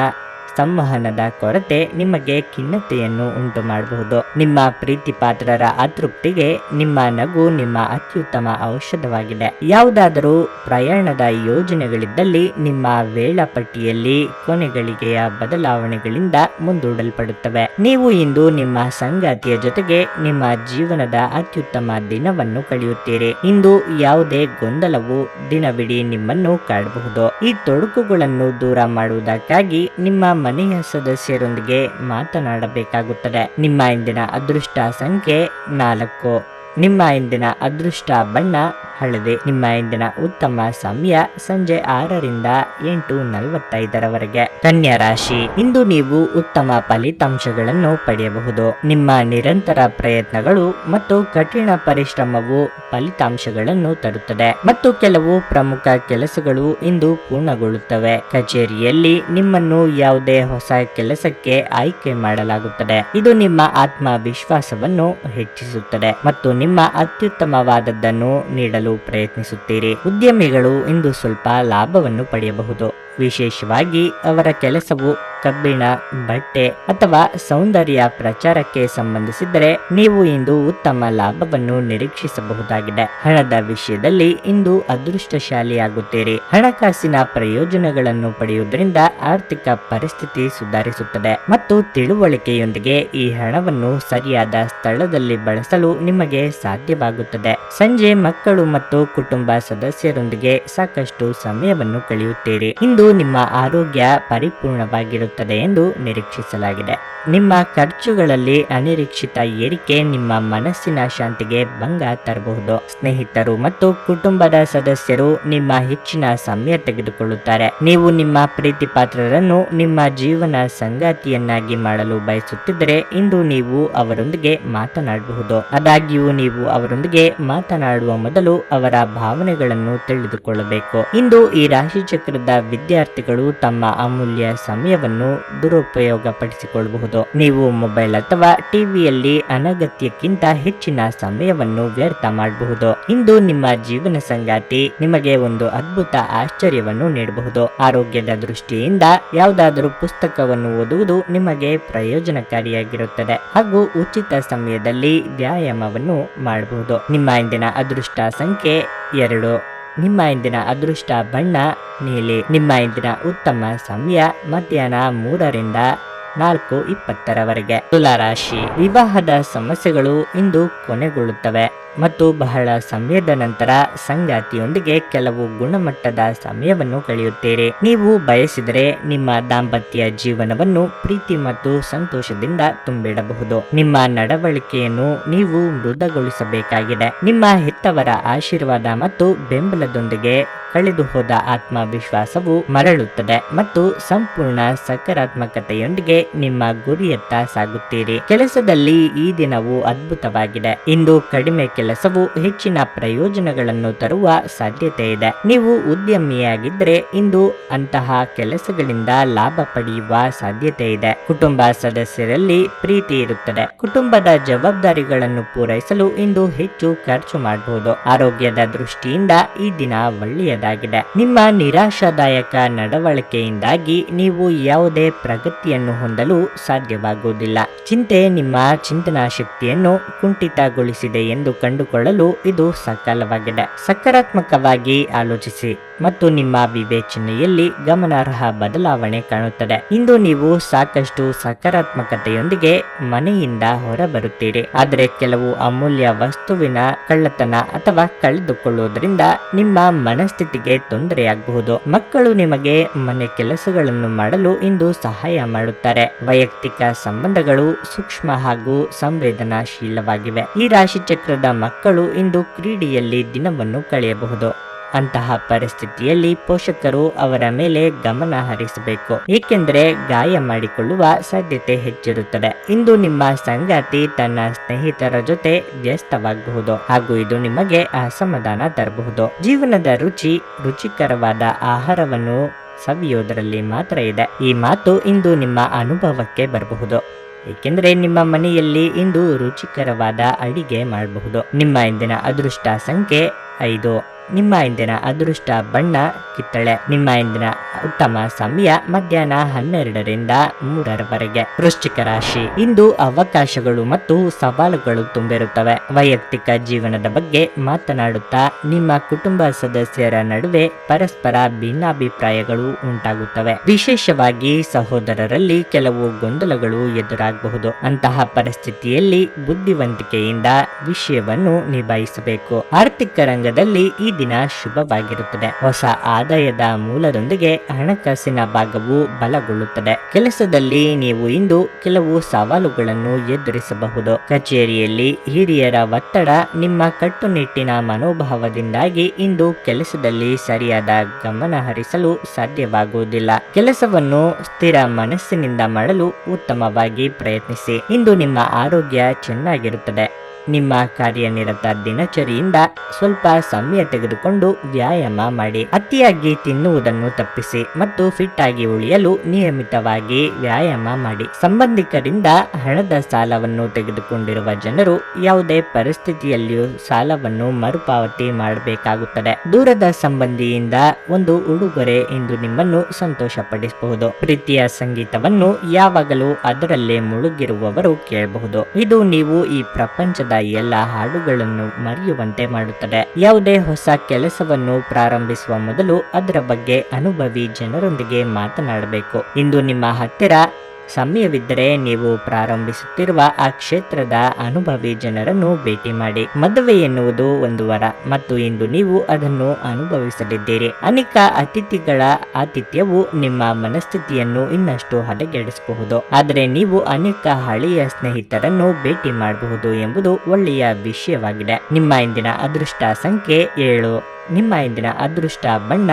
S1: ಸಂವಹನದ ಕೊರತೆ ನಿಮಗೆ ಖಿನ್ನತೆಯನ್ನು ಉಂಟು ಮಾಡಬಹುದು ನಿಮ್ಮ ಪ್ರೀತಿ ಪಾತ್ರರ ಅತೃಪ್ತಿಗೆ ನಿಮ್ಮ ನಗು ನಿಮ್ಮ ಅತ್ಯುತ್ತಮ ಔಷಧವಾಗಿದೆ. ಯಾವುದಾದರೂ ಪ್ರಯಾಣದ ಯೋಜನೆಗಳಿದ್ದಲ್ಲಿ ನಿಮ್ಮ ವೇಳಾಪಟ್ಟಿಯಲ್ಲಿ ಕೊನೆಗಳಿಗೆಯ ಬದಲಾವಣೆಗಳಿಂದ ಮುಂದೂಡಲ್ಪಡುತ್ತವೆ. ನೀವು ಇಂದು ನಿಮ್ಮ ಸಂಗಾತಿಯ ಜೊತೆಗೆ ನಿಮ್ಮ ಜೀವನದ ಅತ್ಯುತ್ತಮ ದಿನವನ್ನು ಕಳೆಯುತ್ತೀರಿ. ಇಂದು ಯಾವುದೇ ಗೊಂದಲವು ದಿನವಿಡೀ ನಿಮ್ಮನ್ನು ಕಾಡಬಹುದು. ಈ ತೊಡಕುಗಳನ್ನು ದೂರ ಮಾಡುವುದಕ್ಕಾಗಿ ನಿಮ್ಮ ಮನೆಯ ಸದಸ್ಯರೊಂದಿಗೆ ಮಾತನಾಡಬೇಕಾಗುತ್ತದೆ. ನಿಮ್ಮ ಇಂದಿನ ಅದೃಷ್ಟ ಸಂಖ್ಯೆ ನಾಲ್ಕು. ನಿಮ್ಮ ಇಂದಿನ ಅದೃಷ್ಟ ಬಣ್ಣ ಹಳದಿ. ನಿಮ್ಮ ಇಂದಿನ ಉತ್ತಮ ಸಮಯ ಸಂಜೆ ಆರರಿಂದ ಎಂಟು ನಲವತ್ತೈದರವರೆಗೆ. ಕನ್ಯಾ ರಾಶಿ. ಇಂದು ನೀವು ಉತ್ತಮ ಫಲಿತಾಂಶಗಳನ್ನು ಪಡೆಯಬಹುದು. ನಿಮ್ಮ ನಿರಂತರ ಪ್ರಯತ್ನಗಳು ಮತ್ತು ಕಠಿಣ ಪರಿಶ್ರಮವು ಫಲಿತಾಂಶಗಳನ್ನು ತರುತ್ತದೆ. ಮತ್ತು ಕೆಲವು ಪ್ರಮುಖ ಕೆಲಸಗಳು ಇಂದು ಪೂರ್ಣಗೊಳ್ಳುತ್ತವೆ. ಕಚೇರಿಯಲ್ಲಿ ನಿಮ್ಮನ್ನು ಯಾವುದೇ ಹೊಸ ಕೆಲಸಕ್ಕೆ ಆಯ್ಕೆ ಮಾಡಲಾಗುತ್ತದೆ. ಇದು ನಿಮ್ಮ ಆತ್ಮವಿಶ್ವಾಸವನ್ನು ಹೆಚ್ಚಿಸುತ್ತದೆ ಮತ್ತು ನಿಮ್ಮ ಅತ್ಯುತ್ತಮವಾದದ್ದನ್ನು ನೀಡಲು ಪ್ರಯತ್ನಿಸುತ್ತೀರಿ. ಉದ್ಯಮಿಗಳು ಇಂದು ಸ್ವಲ್ಪ ಲಾಭವನ್ನು ಪಡೆಯಬಹುದು. ವಿಶೇಷವಾಗಿ ಅವರ ಕೆಲಸವು ಕಬ್ಬಿಣ, ಬಟ್ಟೆ ಅಥವಾ ಸೌಂದರ್ಯ ಪ್ರಚಾರಕ್ಕೆ ಸಂಬಂಧಿಸಿದರೆ ನೀವು ಇಂದು ಉತ್ತಮ ಲಾಭವನ್ನು ನಿರೀಕ್ಷಿಸಬಹುದಾಗಿದೆ. ಹಣದ ವಿಷಯದಲ್ಲಿ ಇಂದು ಅದೃಷ್ಟಶಾಲಿಯಾಗುತ್ತೀರಿ. ಹಣಕಾಸಿನ ಪ್ರಯೋಜನಗಳನ್ನು ಪಡೆಯುವುದರಿಂದ ಆರ್ಥಿಕ ಪರಿಸ್ಥಿತಿ ಸುಧಾರಿಸುತ್ತದೆ ಮತ್ತು ತಿಳುವಳಿಕೆಯೊಂದಿಗೆ ಈ ಹಣವನ್ನು ಸರಿಯಾದ ಸ್ಥಳದಲ್ಲಿ ಬಳಸಲು ನಿಮಗೆ ಸಾಧ್ಯವಾಗುತ್ತದೆ. ಸಂಜೆ ಮಕ್ಕಳು ಮತ್ತು ಕುಟುಂಬ ಸದಸ್ಯರೊಂದಿಗೆ ಸಾಕಷ್ಟು ಸಮಯವನ್ನು ಕಳೆಯುತ್ತೀರಿ. ಇಂದು ನಿಮ್ಮ ಆರೋಗ್ಯ ಪರಿಪೂರ್ಣವಾಗಿರುತ್ತದೆ ಎಂದು ನಿರೀಕ್ಷಿಸಲಾಗಿದೆ. ನಿಮ್ಮ ಖರ್ಚುಗಳಲ್ಲಿ ಅನಿರೀಕ್ಷಿತ ಏರಿಕೆ ನಿಮ್ಮ ಮನಸ್ಸಿನ ಶಾಂತಿಗೆ ಭಂಗ ತರಬಹುದು. ಸ್ನೇಹಿತರು ಮತ್ತು ಕುಟುಂಬದ ಸದಸ್ಯರು ನಿಮ್ಮ ಹೆಚ್ಚಿನ ಸಮಯ ತೆಗೆದುಕೊಳ್ಳುತ್ತಾರೆ. ನೀವು ನಿಮ್ಮ ಪ್ರೀತಿ ಪಾತ್ರರನ್ನು ನಿಮ್ಮ ಜೀವನ ಸಂಗಾತಿಯನ್ನಾಗಿ ಮಾಡಲು ಬಯಸುತ್ತಿದ್ದರೆ ಇಂದು ನೀವು ಅವರೊಂದಿಗೆ ಮಾತನಾಡಬಹುದು. ಆದಾಗ್ಯೂ ನೀವು ಅವರೊಂದಿಗೆ ಮಾತನಾಡುವ ಮೊದಲು ಅವರ ಭಾವನೆಗಳನ್ನು ತಿಳಿದುಕೊಳ್ಳಬೇಕು. ಇಂದು ಈ ರಾಶಿ ಚಕ್ರದ ವಿದ್ಯಾರ್ಥಿಗಳು ತಮ್ಮ ಅಮೂಲ್ಯ ಸಮಯವನ್ನು ದುರುಪಯೋಗಪಡಿಸಿಕೊಳ್ಳಬಹುದು. ನೀವು ಮೊಬೈಲ್ ಅಥವಾ ಟಿವಿಯಲ್ಲಿ ಅನಗತ್ಯಕ್ಕಿಂತ ಹೆಚ್ಚಿನ ಸಮಯವನ್ನು ವ್ಯರ್ಥ ಮಾಡಬಹುದು. ಇಂದು ನಿಮ್ಮ ಜೀವನ ಸಂಗಾತಿ ನಿಮಗೆ ಒಂದು ಅದ್ಭುತ ಆಶ್ಚರ್ಯವನ್ನು ನೀಡಬಹುದು. ಆರೋಗ್ಯದ ದೃಷ್ಟಿಯಿಂದ ಯಾವುದಾದರೂ ಪುಸ್ತಕವನ್ನು ಓದುವುದು ನಿಮಗೆ ಪ್ರಯೋಜನಕಾರಿಯಾಗಿರುತ್ತದೆ. ಹಾಗೂ ಉಚಿತ ಸಮಯದಲ್ಲಿ ವ್ಯಾಯಾಮವನ್ನು ಮಾಡಬಹುದು. ನಿಮ್ಮ ಇಂದಿನ ಅದೃಷ್ಟ ಸಂಖ್ಯೆ ಎರಡು. ನಿಮ್ಮ ಇಂದಿನ ಅದೃಷ್ಟ ಬಣ್ಣ ನೀಲಿ ನಿಮ್ಮ ಇಂದಿನ ಉತ್ತಮ ಸಮಯ ಮಧ್ಯಾಹ್ನ ಮೂರರಿಂದ ನಾಲ್ಕು ಇಪ್ಪತ್ತರವರೆಗೆ. ತುಲಾರಾಶಿ ವಿವಾಹದ ಸಮಸ್ಯೆಗಳು ಇಂದು ಕೊನೆಗೊಳ್ಳುತ್ತವೆ ಮತ್ತು ಬಹಳ ಸಮಯದ ನಂತರ ಸಂಗಾತಿಯೊಂದಿಗೆ ಕೆಲವು ಗುಣಮಟ್ಟದ ಸಮಯವನ್ನು ಕಳೆಯುತ್ತೀರಿ. ನೀವು ಬಯಸಿದರೆ ನಿಮ್ಮ ದಾಂಪತ್ಯ ಜೀವನವನ್ನು ಪ್ರೀತಿ ಮತ್ತು ಸಂತೋಷದಿಂದ ತುಂಬಿಡಬಹುದು. ನಿಮ್ಮ ನಡವಳಿಕೆಯನ್ನು ನೀವು ಮೃದುಗೊಳಿಸಬೇಕಾಗಿದೆ. ನಿಮ್ಮ ಹೆತ್ತವರ ಆಶೀರ್ವಾದ ಮತ್ತು ಬೆಂಬಲದೊಂದಿಗೆ ಕಳೆದು ಹೋದ ಆತ್ಮವಿಶ್ವಾಸವು ಮರಳುತ್ತದೆ ಮತ್ತು ಸಂಪೂರ್ಣ ಸಕಾರಾತ್ಮಕತೆಯೊಂದಿಗೆ ನಿಮ್ಮ ಗುರಿಯತ್ತ ಸಾಗುತ್ತೀರಿ. ಕೆಲಸದಲ್ಲಿ ಈ ದಿನವು ಅದ್ಭುತವಾಗಿದೆ. ಇಂದು ಕಡಿಮೆ ಕೆಲಸವು ಹೆಚ್ಚಿನ ಪ್ರಯೋಜನಗಳನ್ನು ತರುವ ಸಾಧ್ಯತೆ ಇದೆ. ನೀವು ಉದ್ಯಮಿಯಾಗಿದ್ದರೆ ಇಂದು ಅಂತಹ ಕೆಲಸಗಳಿಂದ ಲಾಭ ಪಡೆಯುವ ಸಾಧ್ಯತೆ ಇದೆ. ಕುಟುಂಬ ಸದಸ್ಯರಲ್ಲಿ ಪ್ರೀತಿ ಇರುತ್ತದೆ. ಕುಟುಂಬದ ಜವಾಬ್ದಾರಿಗಳನ್ನು ಪೂರೈಸಲು ಇಂದು ಹೆಚ್ಚು ಖರ್ಚು ಮಾಡಬಹುದು. ಆರೋಗ್ಯದ ದೃಷ್ಟಿಯಿಂದ ಈ ದಿನ ಒಳ್ಳೆಯದಾಗಿದೆ ನಿಮ್ಮ ನಿರಾಶಾದಾಯಕ ನಡವಳಿಕೆಯಿಂದಾಗಿ ನೀವು ಯಾವುದೇ ಪ್ರಗತಿಯನ್ನು ಹೊಂದಲು ಸಾಧ್ಯವಾಗುವುದಿಲ್ಲ. ಚಿಂತೆ ನಿಮ್ಮ ಚಿಂತನಾ ಶಕ್ತಿಯನ್ನು ಕುಂಠಿತಗೊಳಿಸಿದೆ ಎಂದು ಕಂಡುಕೊಳ್ಳಲು ಇದು ಸಕಾಲವಾಗಿದೆ. ಸಕಾರಾತ್ಮಕವಾಗಿ ಆಲೋಚಿಸಿ ಮತ್ತು ನಿಮ್ಮ ವಿವೇಚನೆಯಲ್ಲಿ ಗಮನಾರ್ಹ ಬದಲಾವಣೆ ಕಾಣುತ್ತದೆ. ಇಂದು ನೀವು ಸಾಕಷ್ಟು ಸಕಾರಾತ್ಮಕತೆಯೊಂದಿಗೆ ಮನೆಯಿಂದ ಹೊರಬರುತ್ತೀರಿ. ಆದರೆ ಕೆಲವು ಅಮೂಲ್ಯ ವಸ್ತುವಿನ ಕಳ್ಳತನ ಅಥವಾ ಕಳೆದುಕೊಳ್ಳುವುದರಿಂದ ನಿಮ್ಮ ಮನಸ್ಥಿತಿಗೆ ತೊಂದರೆಯಾಗಬಹುದು. ಮಕ್ಕಳು ನಿಮಗೆ ಮನೆ ಕೆಲಸಗಳನ್ನು ಮಾಡಲು ಇಂದು ಸಹಾಯ ಮಾಡುತ್ತಾರೆ. ವೈಯಕ್ತಿಕ ಸಂಬಂಧಗಳು ಸೂಕ್ಷ್ಮ ಹಾಗೂ ಸಂವೇದನಾಶೀಲವಾಗಿವೆ. ಈ ರಾಶಿ ಚಕ್ರದ ಮಕ್ಕಳು ಇಂದು ಕ್ರೀಡೆಯಲ್ಲಿ ದಿನವನ್ನು ಕಳೆಯಬಹುದು. ಅಂತಹ ಪರಿಸ್ಥಿತಿಯಲ್ಲಿ ಪೋಷಕರು ಅವರ ಮೇಲೆ ಗಮನ ಹರಿಸಬೇಕು. ಏಕೆಂದರೆ ಗಾಯ ಮಾಡಿಕೊಳ್ಳುವ ಸಾಧ್ಯತೆ ಹೆಚ್ಚಿರುತ್ತದೆ. ಇಂದು ನಿಮ್ಮ ಸಂಗಾತಿ ತನ್ನ ಸ್ನೇಹಿತರ ಜೊತೆ ವ್ಯಸ್ತವಾಗಬಹುದು ಹಾಗೂ ಇದು ನಿಮಗೆ ಅಸಮಾಧಾನ ತರಬಹುದು. ಜೀವನದ ರುಚಿ, ರುಚಿಕರವಾದ ಆಹಾರವನ್ನು ಸವಿಯೋದರಲ್ಲಿ ಮಾತ್ರ ಇದೆ. ಈ ಮಾತು ಇಂದು ನಿಮ್ಮ ಅನುಭವಕ್ಕೆ ಬರಬಹುದು. ಏಕೆಂದರೆ ನಿಮ್ಮ ಮನೆಯಲ್ಲಿ ಇಂದು ರುಚಿಕರವಾದ ಅಡಿಗೆ ಮಾಡಬಹುದು. ನಿಮ್ಮ ಇಂದಿನ ಅದೃಷ್ಟ ಸಂಖ್ಯೆ ಐದು. ನಿಮ್ಮ ಇಂದಿನ ಅದೃಷ್ಟ ಬಣ್ಣ ಕಿತ್ತಳೆ. ನಿಮ್ಮ ಇಂದಿನ ಉತ್ತಮ ಸಮಯ ಮಧ್ಯಾಹ್ನ ಹನ್ನೆರಡರಿಂದ ಮೂರರವರೆಗೆ. ವೃಶ್ಚಿಕ ರಾಶಿ. ಇಂದು ಅವಕಾಶಗಳು ಮತ್ತು ಸವಾಲುಗಳು ತುಂಬಿರುತ್ತವೆ. ವೈಯಕ್ತಿಕ ಜೀವನದ ಬಗ್ಗೆ ಮಾತನಾಡುತ್ತಾ ನಿಮ್ಮ ಕುಟುಂಬ ಸದಸ್ಯರ ನಡುವೆ ಪರಸ್ಪರ ಭಿನ್ನಾಭಿಪ್ರಾಯಗಳು ಉಂಟಾಗುತ್ತವೆ. ವಿಶೇಷವಾಗಿ ಸಹೋದರರಲ್ಲಿ ಕೆಲವು ಗೊಂದಲಗಳು ಎದುರಾಗಬಹುದು. ಅಂತಹ ಪರಿಸ್ಥಿತಿಯಲ್ಲಿ ಬುದ್ಧಿವಂತಿಕೆಯಿಂದ ವಿಷಯವನ್ನು ನಿಭಾಯಿಸಬೇಕು. ಆರ್ಥಿಕ ರಂಗದಲ್ಲಿ ದಿನ ಶುಭವಾಗಿರುತ್ತದೆ. ಹೊಸ ಆದಾಯದ ಮೂಲದೊಂದಿಗೆ ಹಣಕಾಸಿನ ಭಾಗವು ಬಲಗೊಳ್ಳುತ್ತದೆ. ಕೆಲಸದಲ್ಲಿ ನೀವು ಇಂದು ಕೆಲವು ಸವಾಲುಗಳನ್ನು ಎದುರಿಸಬಹುದು. ಕಚೇರಿಯಲ್ಲಿ ಹಿರಿಯರ ಒತ್ತಡ ನಿಮ್ಮ ಕಟ್ಟುನಿಟ್ಟಿನ ಮನೋಭಾವದಿಂದಾಗಿ ಇಂದು ಕೆಲಸದಲ್ಲಿ ಸರಿಯಾದ ಗಮನ ಹರಿಸಲು ಸಾಧ್ಯವಾಗುವುದಿಲ್ಲ. ಕೆಲಸವನ್ನು ಸ್ಥಿರ ಮನಸ್ಸಿನಿಂದ ಮಾಡಲು ಉತ್ತಮವಾಗಿ ಪ್ರಯತ್ನಿಸಿ. ಇಂದು ನಿಮ್ಮ ಆರೋಗ್ಯ ಚೆನ್ನಾಗಿರುತ್ತದೆ. ನಿಮ್ಮ ಕಾರ್ಯನಿರತ ದಿನಚರಿಯಿಂದ ಸ್ವಲ್ಪ ಸಮಯ ತೆಗೆದುಕೊಂಡು ವ್ಯಾಯಾಮ ಮಾಡಿ. ಅತಿಯಾಗಿ ತಿನ್ನುವುದನ್ನು ತಪ್ಪಿಸಿ ಮತ್ತು ಫಿಟ್ ಆಗಿ ಉಳಿಯಲು ನಿಯಮಿತವಾಗಿ ವ್ಯಾಯಾಮ ಮಾಡಿ. ಸಂಬಂಧಿಕರಿಂದ ಹಣದ ಸಾಲವನ್ನು ತೆಗೆದುಕೊಂಡಿರುವ ಜನರು ಯಾವುದೇ ಪರಿಸ್ಥಿತಿಯಲ್ಲಿಯೂ ಸಾಲವನ್ನು ಮರುಪಾವತಿ ಮಾಡಬೇಕಾಗುತ್ತದೆ. ದೂರದ ಸಂಬಂಧಿಯಿಂದ ಒಂದು ಉಡುಗೊರೆ ಎಂದು ನಿಮ್ಮನ್ನು ಸಂತೋಷಪಡಿಸಬಹುದು. ಪ್ರೀತಿಯ ಸಂಗೀತವನ್ನು ಯಾವಾಗಲೂ ಅದರಲ್ಲೇ ಮುಳುಗಿರುವವರು ಕೇಳಬಹುದು. ಇದು ನೀವು ಈ ಪ್ರಪಂಚದ ಎಲ್ಲ ಹಾಡುಗಳನ್ನು ಮರೆಯುವಂತೆ ಮಾಡುತ್ತದೆ. ಯಾವುದೇ ಹೊಸ ಕೆಲಸವನ್ನು ಪ್ರಾರಂಭಿಸುವ ಮೊದಲು ಅದರ ಬಗ್ಗೆ ಅನುಭವಿ ಜನರೊಂದಿಗೆ ಮಾತನಾಡಬೇಕು. ಇಂದು ನಿಮ್ಮ ಹತ್ತಿರ ಸಮಯವಿದ್ದರೆ ನೀವು ಪ್ರಾರಂಭಿಸುತ್ತಿರುವ ಆ ಕ್ಷೇತ್ರದ ಅನುಭವಿ ಜನರನ್ನು ಭೇಟಿ ಮಾಡಿ. ಮದುವೆ ಎನ್ನುವುದು ಒಂದು ವರ ಮತ್ತು ಇಂದು ನೀವು ಅದನ್ನು ಅನುಭವಿಸಲಿದ್ದೀರಿ. ಅನೇಕ ಅತಿಥಿಗಳ ಆತಿಥ್ಯವು ನಿಮ್ಮ ಮನಸ್ಥಿತಿಯನ್ನು ಇನ್ನಷ್ಟು ಹದಗೆಡಿಸಬಹುದು. ಆದರೆ ನೀವು ಅನೇಕ ಹಳೆಯ ಸ್ನೇಹಿತರನ್ನು ಭೇಟಿ ಮಾಡಬಹುದು ಎಂಬುದು ಒಳ್ಳೆಯ ವಿಷಯವಾಗಿದೆ. ನಿಮ್ಮ ಇಂದಿನ ಅದೃಷ್ಟ ಸಂಖ್ಯೆ ಏಳು. ನಿಮ್ಮ ಇಂದಿನ ಅದೃಷ್ಟ ಬಣ್ಣ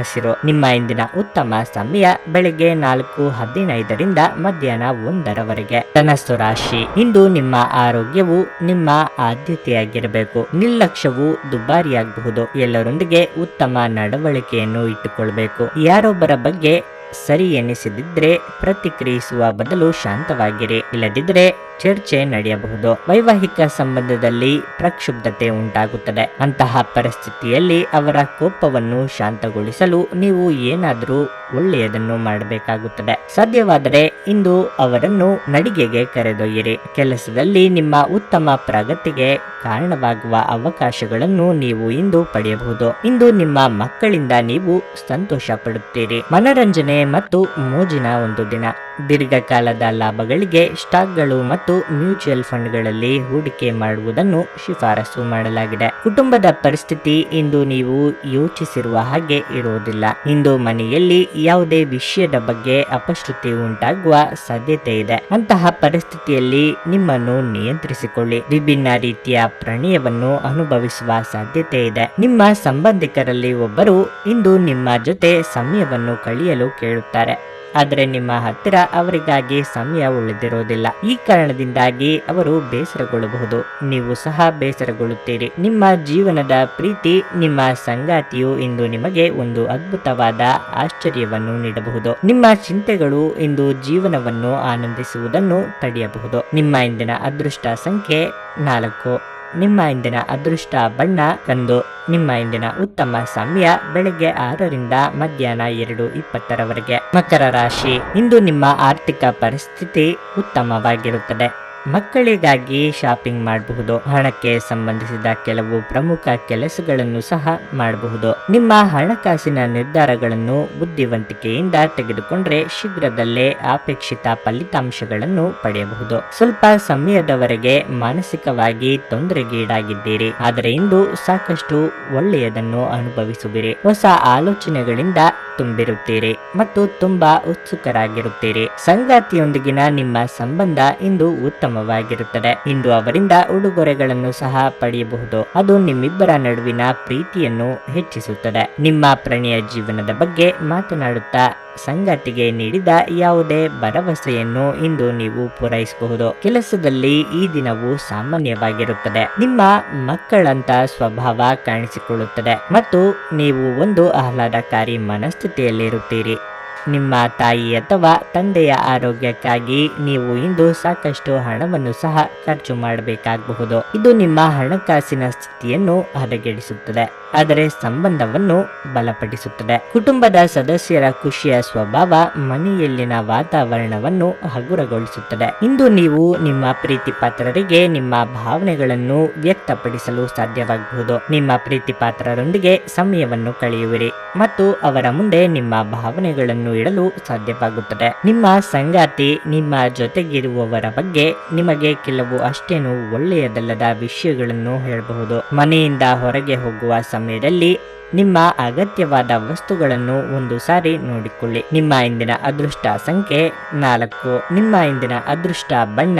S1: ಹಸಿರು. ನಿಮ್ಮ ಇಂದಿನ ಉತ್ತಮ ಸಮಯ ಬೆಳಿಗ್ಗೆ ನಾಲ್ಕು ಹದಿನೈದರಿಂದ ಮಧ್ಯಾಹ್ನ ಒಂದರವರೆಗೆ. ಧನಸ್ಸು ರಾಶಿ. ಇಂದು ನಿಮ್ಮ ಆರೋಗ್ಯವು ನಿಮ್ಮ ಆದ್ಯತೆಯಾಗಿರಬೇಕು. ನಿರ್ಲಕ್ಷ್ಯವು ದುಬಾರಿಯಾಗಬಹುದು. ಎಲ್ಲರೊಂದಿಗೆ ಉತ್ತಮ ನಡವಳಿಕೆಯನ್ನು ಇಟ್ಟುಕೊಳ್ಬೇಕು. ಯಾರೊಬ್ಬರ ಬಗ್ಗೆ ಸರಿ ಎನಿಸದಿದ್ರೆ ಪ್ರತಿಕ್ರಿಯಿಸುವ ಬದಲು ಶಾಂತವಾಗಿರಿ. ಇಲ್ಲದಿದ್ದರೆ ಚರ್ಚೆ ನಡೆಯಬಹುದು. ವೈವಾಹಿಕ ಸಂಬಂಧದಲ್ಲಿ ಪ್ರಕ್ಷುಬ್ಧತೆ ಉಂಟಾಗುತ್ತದೆ. ಅಂತಹ ಪರಿಸ್ಥಿತಿಯಲ್ಲಿ ಅವರ ಕೋಪವನ್ನು ಶಾಂತಗೊಳಿಸಲು ನೀವು ಏನಾದರೂ ಒಳ್ಳೆಯದನ್ನು ಮಾಡಬೇಕಾಗುತ್ತದೆ. ಸಾಧ್ಯವಾದರೆ ಇಂದು ಅವರನ್ನು ನಡಿಗೆಗೆ ಕರೆದೊಯ್ಯಿರಿ. ಕೆಲಸದಲ್ಲಿ ನಿಮ್ಮ ಉತ್ತಮ ಪ್ರಗತಿಗೆ ಕಾರಣವಾಗುವ ಅವಕಾಶಗಳನ್ನು ನೀವು ಇಂದು ಪಡೆಯಬಹುದು. ಇಂದು ನಿಮ್ಮ ಮಕ್ಕಳಿಂದ ನೀವು ಸಂತೋಷ ಪಡುತ್ತೀರಿ ಮನರಂಜನೆ ಮತ್ತು ಮೋಜಿನ ಒಂದು ದಿನ. ದೀರ್ಘಕಾಲದ ಲಾಭಗಳಿಗೆ ಸ್ಟಾಕ್ಗಳು ಮತ್ತು ಮ್ಯೂಚುವಲ್ ಫಂಡ್ಗಳಲ್ಲಿ ಹೂಡಿಕೆ ಮಾಡುವುದನ್ನು ಶಿಫಾರಸು ಮಾಡಲಾಗಿದೆ. ಕುಟುಂಬದ ಪರಿಸ್ಥಿತಿ ಇಂದು ನೀವು ಯೋಚಿಸಿರುವ ಹಾಗೆ ಇರುವುದಿಲ್ಲ. ಇಂದು ಮನೆಯಲ್ಲಿ ಯಾವುದೇ ವಿಷಯದ ಬಗ್ಗೆ ಅಪಶ್ರುತಿ ಉಂಟಾಗುವ ಸಾಧ್ಯತೆ ಇದೆ. ಅಂತಹ ಪರಿಸ್ಥಿತಿಯಲ್ಲಿ ನಿಮ್ಮನ್ನು ನಿಯಂತ್ರಿಸಿಕೊಳ್ಳಿ. ವಿಭಿನ್ನ ರೀತಿಯ ಪ್ರಣಯವನ್ನು ಅನುಭವಿಸುವ ಸಾಧ್ಯತೆ ಇದೆ. ನಿಮ್ಮ ಸಂಬಂಧಿಕರಲ್ಲಿ ಒಬ್ಬರು ಇಂದು ನಿಮ್ಮ ಜೊತೆ ಸಮಯವನ್ನು ಕಳೆಯಲು ಕೇಳುತ್ತಾರೆ. ಆದರೆ ನಿಮ್ಮ ಹತ್ತಿರ ಅವರಿಗಾಗಿ ಸಮಯ ಉಳಿದಿರುವುದಿಲ್ಲ. ಈ ಕಾರಣದಿಂದಾಗಿ ಅವರು ಬೇಸರಗೊಳ್ಳಬಹುದು. ನೀವು ಸಹ ಬೇಸರಗೊಳ್ಳುತ್ತೀರಿ. ನಿಮ್ಮ ಜೀವನದ ಪ್ರೀತಿ, ನಿಮ್ಮ ಸಂಗಾತಿಯು ಇಂದು ನಿಮಗೆ ಒಂದು ಅದ್ಭುತವಾದ ಆಶ್ಚರ್ಯವನ್ನು ನೀಡಬಹುದು. ನಿಮ್ಮ ಚಿಂತೆಗಳು ಇಂದು ಜೀವನವನ್ನು ಆನಂದಿಸುವುದನ್ನು ತಡೆಯಬಹುದು. ನಿಮ್ಮ ಇಂದಿನ ಅದೃಷ್ಟ ಸಂಖ್ಯೆ ನಾಲ್ಕು. ನಿಮ್ಮ ಇಂದಿನ ಅದೃಷ್ಟ ಬಣ್ಣ ಕಂದು ನಿಮ್ಮ ಇಂದಿನ ಉತ್ತಮ ಸಮಯ ಬೆಳಗ್ಗೆ ಆರರಿಂದ ಮಧ್ಯಾಹ್ನ ಎರಡು ಇಪ್ಪತ್ತರವರೆಗೆ. ಮಕರ ರಾಶಿ, ಇಂದು ನಿಮ್ಮ ಆರ್ಥಿಕ ಪರಿಸ್ಥಿತಿ ಉತ್ತಮವಾಗಿರುತ್ತದೆ. ಮಕ್ಕಳಿಗಾಗಿ ಶಾಪಿಂಗ್ ಮಾಡಬಹುದು. ಹಣಕ್ಕೆ ಸಂಬಂಧಿಸಿದ ಕೆಲವು ಪ್ರಮುಖ ಕೆಲಸಗಳನ್ನು ಸಹ ಮಾಡಬಹುದು. ನಿಮ್ಮ ಹಣಕಾಸಿನ ನಿರ್ಧಾರಗಳನ್ನು ಬುದ್ಧಿವಂತಿಕೆಯಿಂದ ತೆಗೆದುಕೊಂಡ್ರೆ ಶೀಘ್ರದಲ್ಲೇ ಅಪೇಕ್ಷಿತ ಫಲಿತಾಂಶಗಳನ್ನು ಪಡೆಯಬಹುದು. ಸ್ವಲ್ಪ ಸಮಯದವರೆಗೆ ಮಾನಸಿಕವಾಗಿ ತೊಂದರೆಗೀಡಾಗಿದ್ದೀರಿ. ಆದರೆ ಇಂದು ಸಾಕಷ್ಟು ಒಳ್ಳೆಯದನ್ನು ಅನುಭವಿಸುವಿರಿ. ಹೊಸ ಆಲೋಚನೆಗಳಿಂದ ತುಂಬಿರುತ್ತೀರಿ ಮತ್ತು ತುಂಬಾ ಉತ್ಸುಕರಾಗಿರುತ್ತೀರಿ. ಸಂಗಾತಿಯೊಂದಿಗಿನ ನಿಮ್ಮ ಸಂಬಂಧ ಇಂದು ಉತ್ತಮವಾಗಿರುತ್ತದೆ. ಇಂದು ಅವರಿಂದ ಉಡುಗೊರೆಗಳನ್ನು ಸಹ ಪಡೆಯಬಹುದು. ಅದು ನಿಮ್ಮಿಬ್ಬರ ನಡುವಿನ ಪ್ರೀತಿಯನ್ನು ಹೆಚ್ಚಿಸುತ್ತದೆ. ನಿಮ್ಮ ಪ್ರಣಯ ಜೀವನದ ಬಗ್ಗೆ ಮಾತನಾಡುತ್ತಾ ಸಂಗಾತಿಗೆ ನೀಡಿದ ಯಾವುದೇ ಭರವಸೆಯನ್ನು ಇಂದು ನೀವು ಪೂರೈಸಬಹುದು. ಕೆಲಸದಲ್ಲಿ ಈ ದಿನವು ಸಾಮಾನ್ಯವಾಗಿರುತ್ತದೆ. ನಿಮ್ಮ ಮಕ್ಕಳಂತ ಸ್ವಭಾವ ಕಾಣಿಸಿಕೊಳ್ಳುತ್ತದೆ. ಮತ್ತು ನೀವು ಒಂದು ಆಹ್ಲಾದಕಾರಿ ಮನಸ್ಥಿತಿಯಲ್ಲಿರುತ್ತೀರಿ. ನಿಮ್ಮ ತಾಯಿ ಅಥವಾ ತಂದೆಯ ಆರೋಗ್ಯಕ್ಕಾಗಿ ನೀವು ಇಂದು ಸಾಕಷ್ಟು ಹಣವನ್ನು ಸಹ ಖರ್ಚು ಮಾಡಬೇಕಾಗಬಹುದು. ಇದು ನಿಮ್ಮ ಹಣಕಾಸಿನ ಸ್ಥಿತಿಯನ್ನು ಹದಗೆಡಿಸುತ್ತದೆ, ಆದರೆ ಸಂಬಂಧವನ್ನು ಬಲಪಡಿಸುತ್ತದೆ. ಕುಟುಂಬದ ಸದಸ್ಯರ ಖುಷಿಯ ಸ್ವಭಾವ ಮನೆಯಲ್ಲಿನ ವಾತಾವರಣವನ್ನು ಹಗುರಗೊಳಿಸುತ್ತದೆ. ಇಂದು ನೀವು ನಿಮ್ಮ ಪ್ರೀತಿ ಪಾತ್ರರಿಗೆ ನಿಮ್ಮ ಭಾವನೆಗಳನ್ನು ವ್ಯಕ್ತಪಡಿಸಲು ಸಾಧ್ಯವಾಗಬಹುದು. ನಿಮ್ಮ ಪ್ರೀತಿ ಪಾತ್ರರೊಂದಿಗೆ ಸಮಯವನ್ನು ಕಳೆಯುವಿರಿ ಮತ್ತು ಅವರ ಮುಂದೆ ನಿಮ್ಮ ಭಾವನೆಗಳನ್ನು ಇಡಲು ಸಾಧ್ಯವಾಗುತ್ತದೆ. ನಿಮ್ಮ ಸಂಗಾತಿ ನಿಮ್ಮ ಜೊತೆಗಿರುವವರ ಬಗ್ಗೆ ನಿಮಗೆ ಕೆಲವು ಅಷ್ಟೇನು ಒಳ್ಳೆಯದಲ್ಲದ ವಿಷಯಗಳನ್ನು ಹೇಳಬಹುದು. ಮನೆಯಿಂದ ಹೊರಗೆ ಹೋಗುವ ಸಮಯದಲ್ಲಿ ನಿಮ್ಮ ಅಗತ್ಯವಾದ ವಸ್ತುಗಳನ್ನು ಒಂದು ಸಾರಿ ನೋಡಿಕೊಳ್ಳಿ. ನಿಮ್ಮ ಇಂದಿನ ಅದೃಷ್ಟ ಸಂಖ್ಯೆ ನಾಲ್ಕು. ನಿಮ್ಮ ಇಂದಿನ ಅದೃಷ್ಟ ಬಣ್ಣ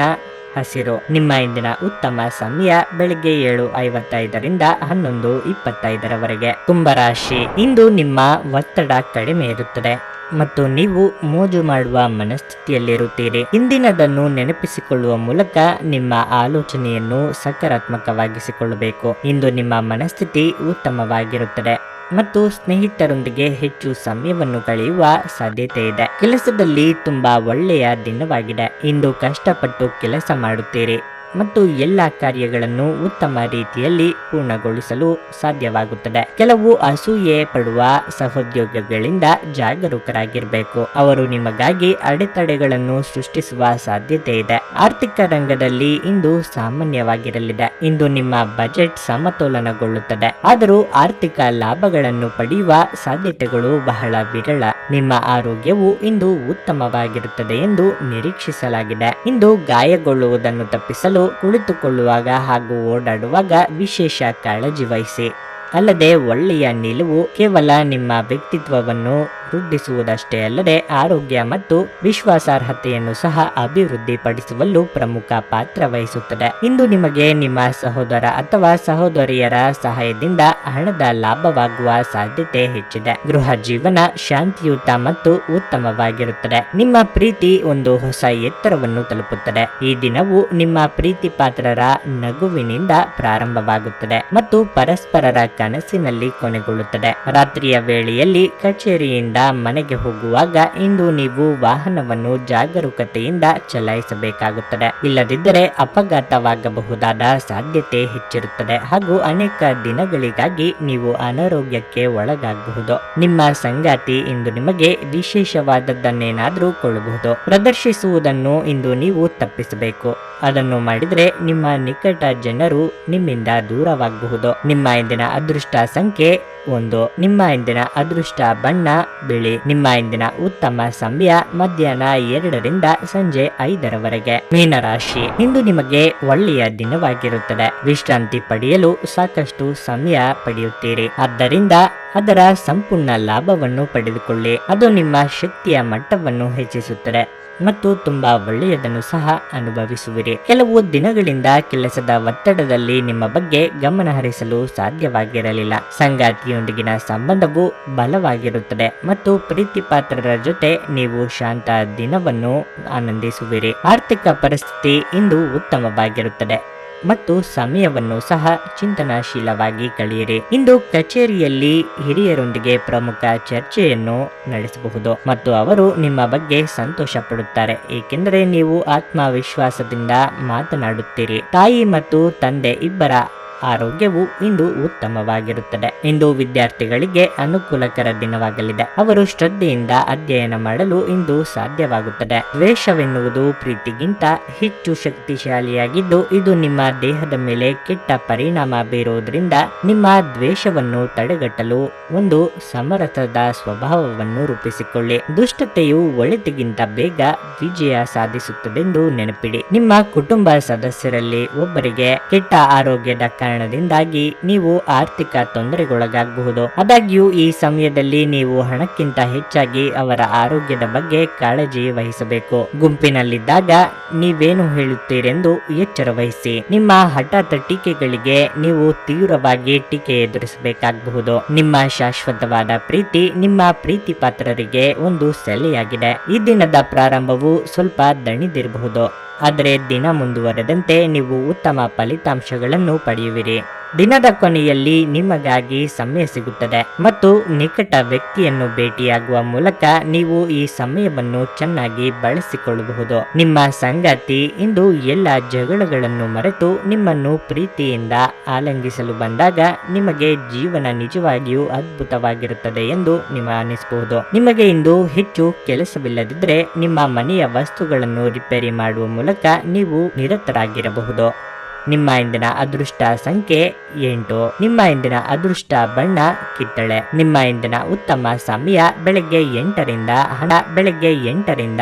S1: ಹಸಿರು. ನಿಮ್ಮ ಇಂದಿನ ಉತ್ತಮ ಸಮಯ ಬೆಳಿಗ್ಗೆ ಏಳು ಐವತ್ತೈದರಿಂದ ಹನ್ನೊಂದು ಇಪ್ಪತ್ತೈದರವರೆಗೆ. ಕುಂಭರಾಶಿ ಇಂದು ನಿಮ್ಮ ಒತ್ತಡ ಕಡಿಮೆ ಇರುತ್ತದೆ. ಮತ್ತು ನೀವು ಮೋಜು ಮಾಡುವ ಮನಸ್ಥಿತಿಯಲ್ಲಿರುತ್ತೀರಿ. ಹಿಂದಿನದನ್ನು ನೆನಪಿಸಿಕೊಳ್ಳುವ ಮೂಲಕ ನಿಮ್ಮ ಆಲೋಚನೆಯನ್ನು ಸಕಾರಾತ್ಮಕವಾಗಿಸಿಕೊಳ್ಳಬೇಕು. ಇಂದು ನಿಮ್ಮ ಮನಸ್ಥಿತಿ ಉತ್ತಮವಾಗಿರುತ್ತದೆ ಮತ್ತು ಸ್ನೇಹಿತರೊಂದಿಗೆ ಹೆಚ್ಚು ಸಮಯವನ್ನು ಕಳೆಯುವ ಸಾಧ್ಯತೆ ಇದೆ. ಕೆಲಸದಲ್ಲಿ ತುಂಬಾ ಒಳ್ಳೆಯ ದಿನವಾಗಿದೆ. ಇಂದು ಕಷ್ಟಪಟ್ಟು ಕೆಲಸ ಮಾಡುತ್ತೀರಿ. ಮತ್ತು ಎಲ್ಲ ಕಾರ್ಯಗಳನ್ನು ಉತ್ತಮ ರೀತಿಯಲ್ಲಿ ಪೂರ್ಣಗೊಳಿಸಲು ಸಾಧ್ಯವಾಗುತ್ತದೆ. ಕೆಲವು ಅಸೂಯೆ ಪಡುವ ಸಹೋದ್ಯೋಗಿಗಳಿಂದ ಜಾಗರೂಕರಾಗಿರಬೇಕು. ಅವರು ನಿಮಗಾಗಿ ಅಡೆತಡೆಗಳನ್ನು ಸೃಷ್ಟಿಸುವ ಸಾಧ್ಯತೆ ಇದೆ. ಆರ್ಥಿಕ ರಂಗದಲ್ಲಿ ಇಂದು ಸಾಮಾನ್ಯವಾಗಿರಲಿದೆ. ಇಂದು ನಿಮ್ಮ ಬಜೆಟ್ ಸಮತೋಲನಗೊಳ್ಳುತ್ತದೆ. ಆದರೂ ಆರ್ಥಿಕ ಲಾಭಗಳನ್ನು ಪಡೆಯುವ ಸಾಧ್ಯತೆಗಳು ಬಹಳ ವಿರಳ. ನಿಮ್ಮ ಆರೋಗ್ಯವು ಇಂದು ಉತ್ತಮವಾಗಿರುತ್ತದೆ ಎಂದು ನಿರೀಕ್ಷಿಸಲಾಗಿದೆ. ಇಂದು ಗಾಯಗೊಳ್ಳುವುದನ್ನು ತಪ್ಪಿಸಲು ಕುಳಿತುಕೊಳ್ಳುವಾಗ ಹಾಗೂ ಓಡಾಡುವಾಗ ವಿಶೇಷ ಕಾಳಜಿ ವಹಿಸಿ. ಅಲ್ಲದೆ ಒಳ್ಳೆಯ ನಿಲುವು ಕೇವಲ ನಿಮ್ಮ ವ್ಯಕ್ತಿತ್ವವನ್ನು ವೃದ್ಧಿಸುವುದಷ್ಟೇ ಅಲ್ಲದೆ ಆರೋಗ್ಯ ಮತ್ತು ವಿಶ್ವಾಸಾರ್ಹತೆಯನ್ನು ಸಹ ಅಭಿವೃದ್ಧಿಪಡಿಸುವಲ್ಲೂ ಪ್ರಮುಖ ಪಾತ್ರ ವಹಿಸುತ್ತದೆ. ಇಂದು ನಿಮಗೆ ನಿಮ್ಮ ಸಹೋದರ ಅಥವಾ ಸಹೋದರಿಯರ ಸಹಾಯದಿಂದ ಹಣದ ಲಾಭವಾಗುವ ಸಾಧ್ಯತೆ ಹೆಚ್ಚಿದೆ. ಗೃಹ ಜೀವನ ಶಾಂತಿಯುತ ಮತ್ತು ಉತ್ತಮವಾಗಿರುತ್ತದೆ. ನಿಮ್ಮ ಪ್ರೀತಿ ಒಂದು ಹೊಸ ಎತ್ತರವನ್ನು ತಲುಪುತ್ತದೆ. ಈ ದಿನವು ನಿಮ್ಮ ಪ್ರೀತಿ ಪಾತ್ರರ ನಗುವಿನಿಂದ ಪ್ರಾರಂಭವಾಗುತ್ತದೆ ಮತ್ತು ಪರಸ್ಪರರ ಕನಸಿನಲ್ಲಿ ಕೊನೆಗೊಳ್ಳುತ್ತದೆ. ರಾತ್ರಿಯ ವೇಳೆಯಲ್ಲಿ ಕಚೇರಿಯಿಂದ ಮನೆಗೆ ಹೋಗುವಾಗ ಇಂದು ನೀವು ವಾಹನವನ್ನು ಜಾಗರೂಕತೆಯಿಂದ ಚಲಾಯಿಸಬೇಕಾಗುತ್ತದೆ. ಇಲ್ಲದಿದ್ದರೆ ಅಪಘಾತವಾಗಬಹುದಾದ ಸಾಧ್ಯತೆ ಹೆಚ್ಚಿರುತ್ತದೆ. ಹಾಗೂ ಅನೇಕ ದಿನಗಳಿಗಾಗಿ ನೀವು ಅನಾರೋಗ್ಯಕ್ಕೆ ಒಳಗಾಗಬಹುದು. ನಿಮ್ಮ ಸಂಗಾತಿ ಇಂದು ನಿಮಗೆ ವಿಶೇಷವಾದದ್ದನ್ನೇನಾದರೂ ಕೊಳ್ಳಬಹುದು ಪ್ರದರ್ಶಿಸುವುದನ್ನು ಇಂದು ನೀವು ತಪ್ಪಿಸಬೇಕು. ಅದನ್ನು ಮಾಡಿದರೆ ನಿಮ್ಮ ನಿಕಟ ಜನರು ನಿಮ್ಮಿಂದ ದೂರವಾಗಬಹುದು. ನಿಮ್ಮ ಇಂದಿನ ಅದೃಷ್ಟ ಸಂಖ್ಯೆ ಒಂದು. ನಿಮ್ಮ ಇಂದಿನ ಅದೃಷ್ಟ ಬಣ್ಣ ಬಿಳಿ ನಿಮ್ಮ ಇಂದಿನ ಉತ್ತಮ ಸಮಯ ಮಧ್ಯಾಹ್ನ ಎರಡರಿಂದ ಸಂಜೆ ಐದರವರೆಗೆ. ಮೀನರಾಶಿ. ಇಂದು ನಿಮಗೆ ಒಳ್ಳೆಯ ದಿನವಾಗಿರುತ್ತದೆ. ವಿಶ್ರಾಂತಿ ಪಡೆಯಲು ಸಾಕಷ್ಟು ಸಮಯ ಪಡೆಯುತ್ತೀರಿ. ಆದ್ದರಿಂದ ಅದರ ಸಂಪೂರ್ಣ ಲಾಭವನ್ನು ಪಡೆದುಕೊಳ್ಳಿ. ಅದು ನಿಮ್ಮ ಶಕ್ತಿಯ ಮಟ್ಟವನ್ನು ಹೆಚ್ಚಿಸುತ್ತದೆ. ಮತ್ತು ತುಂಬಾ ಒಳ್ಳೆಯದನ್ನು ಸಹ ಅನುಭವಿಸುವಿರಿ. ಕೆಲವು ದಿನಗಳಿಂದ ಕೆಲಸದ ಒತ್ತಡದಲ್ಲಿ ನಿಮ್ಮ ಬಗ್ಗೆ ಗಮನ ಹರಿಸಲು ಸಾಧ್ಯವಾಗಿರಲಿಲ್ಲ. ಸಂಗಾತಿಯೊಂದಿಗಿನ ಸಂಬಂಧವು ಬಲವಾಗಿರುತ್ತದೆ ಮತ್ತು ಪ್ರೀತಿಪಾತ್ರರ ಜೊತೆ ನೀವು ಶಾಂತ ದಿನವನ್ನು ಆನಂದಿಸುವಿರಿ. ಆರ್ಥಿಕ ಪರಿಸ್ಥಿತಿ ಇಂದು ಉತ್ತಮವಾಗಿರುತ್ತದೆ. ಮತ್ತು ಸಮಯವನ್ನು ಸಹ ಚಿಂತನಾಶೀಲವಾಗಿ ಕಳೆಯಿರಿ. ಇಂದು ಕಚೇರಿಯಲ್ಲಿ ಹಿರಿಯರೊಂದಿಗೆ ಪ್ರಮುಖ ಚರ್ಚೆಯನ್ನು ನಡೆಸಬಹುದು ಮತ್ತು ಅವರು ನಿಮ್ಮ ಬಗ್ಗೆ ಸಂತೋಷ ಪಡುತ್ತಾರೆ ಏಕೆಂದರೆ ನೀವು ಆತ್ಮವಿಶ್ವಾಸದಿಂದ ಮಾತನಾಡುತ್ತೀರಿ. ತಾಯಿ ಮತ್ತು ತಂದೆ ಇಬ್ಬರ ಆರೋಗ್ಯವು ಇಂದು ಉತ್ತಮವಾಗಿರುತ್ತದೆ. ಇಂದು ವಿದ್ಯಾರ್ಥಿಗಳಿಗೆ ಅನುಕೂಲಕರ ದಿನವಾಗಲಿದೆ. ಅವರು ಶ್ರದ್ಧೆಯಿಂದ ಅಧ್ಯಯನ ಮಾಡಲು ಇಂದು ಸಾಧ್ಯವಾಗುತ್ತದೆ. ದ್ವೇಷವೆನ್ನುವುದು ಪ್ರೀತಿಗಿಂತ ಹೆಚ್ಚು ಶಕ್ತಿಶಾಲಿಯಾಗಿದ್ದು, ಇದು ನಿಮ್ಮ ದೇಹದ ಮೇಲೆ ಕೆಟ್ಟ ಪರಿಣಾಮ ಬೀರುವುದರಿಂದ ನಿಮ್ಮ ದ್ವೇಷವನ್ನು ತಡೆಗಟ್ಟಲು ಒಂದು ಸಮರಸದ ಸ್ವಭಾವವನ್ನು ರೂಪಿಸಿಕೊಳ್ಳಿ. ದುಷ್ಟತೆಯು ಒಳಿತಿಗಿಂತ ಬೇಗ ವಿಜಯ ಸಾಧಿಸುತ್ತದೆಂದು ನೆನಪಿಡಿ. ನಿಮ್ಮ ಕುಟುಂಬ ಸದಸ್ಯರಲ್ಲಿ ಒಬ್ಬರಿಗೆ ಕೆಟ್ಟ ಆರೋಗ್ಯದ ಕಾರಣದಿಂದಾಗಿ ನೀವು ಆರ್ಥಿಕ ತೊಂದರೆಗೊಳಗಾಗಬಹುದು. ಆದಾಗ್ಯೂ, ಈ ಸಮಯದಲ್ಲಿ ನೀವು ಹಣಕ್ಕಿಂತ ಹೆಚ್ಚಾಗಿ ಅವರ ಆರೋಗ್ಯದ ಬಗ್ಗೆ ಕಾಳಜಿ ವಹಿಸಬೇಕು. ಗುಂಪಿನಲ್ಲಿದ್ದಾಗ ನೀವೇನು ಹೇಳುತ್ತೀರೆಂದು ಎಚ್ಚರ ವಹಿಸಿ. ನಿಮ್ಮ ಹಠಾತ್ ಟೀಕೆಗಳಿಗೆ ನೀವು ತೀವ್ರವಾಗಿ ಟೀಕೆ ಎದುರಿಸಬೇಕಾಗಬಹುದು. ನಿಮ್ಮ ಶಾಶ್ವತವಾದ ಪ್ರೀತಿ ನಿಮ್ಮ ಪ್ರೀತಿ ಪಾತ್ರರಿಗೆ ಒಂದು ಸೆಲೆಯಾಗಿದೆ. ಈ ದಿನದ ಪ್ರಾರಂಭವು ಸ್ವಲ್ಪ ದಣಿದಿರಬಹುದು. ಆದರೆ ದಿನ ಮುಂದುವರೆದಂತೆ ನೀವು ಉತ್ತಮ ಫಲಿತಾಂಶಗಳನ್ನು ಪಡೆಯುವಿರಿ. ದಿನದ ಕೊನೆಯಲ್ಲಿ ನಿಮಗಾಗಿ ಸಮಯ ಸಿಗುತ್ತದೆ ಮತ್ತು ನಿಕಟ ವ್ಯಕ್ತಿಯನ್ನು ಭೇಟಿಯಾಗುವ ಮೂಲಕ ನೀವು ಈ ಸಮಯವನ್ನು ಚೆನ್ನಾಗಿ ಬಳಸಿಕೊಳ್ಳಬಹುದು. ನಿಮ್ಮ ಸಂಗಾತಿ ಇಂದು ಎಲ್ಲ ಜಗಳಗಳನ್ನು ಮರೆತು ನಿಮ್ಮನ್ನು ಪ್ರೀತಿಯಿಂದ ಆಲಂಗಿಸಲು ಬಂದಾಗ ನಿಮಗೆ ಜೀವನ ನಿಜವಾಗಿಯೂ ಅದ್ಭುತವಾಗಿರುತ್ತದೆ ಎಂದು ನಿಮ್ಮ ಅನಿಸಬಹುದು. ನಿಮಗೆ ಇಂದು ಹೆಚ್ಚು ಕೆಲಸವಿಲ್ಲದಿದ್ದರೆ ನಿಮ್ಮ ಮನೆಯ ವಸ್ತುಗಳನ್ನು ರಿಪೇರಿ ಮಾಡುವ ಮೂಲಕ ನೀವು ನಿರತರಾಗಿರಬಹುದು. ನಿಮ್ಮ ಇಂದಿನ ಅದೃಷ್ಟ ಸಂಖ್ಯೆ ಎಂಟು. ನಿಮ್ಮ ಇಂದಿನ ಅದೃಷ್ಟ ಬಣ್ಣ ಕಿತ್ತಳೆ. ನಿಮ್ಮ ಇಂದಿನ ಉತ್ತಮ ಸಮಯ ಬೆಳಗ್ಗೆ ಎಂಟರಿಂದ ಹಣ ಬೆಳಗ್ಗೆ ಎಂಟರಿಂದ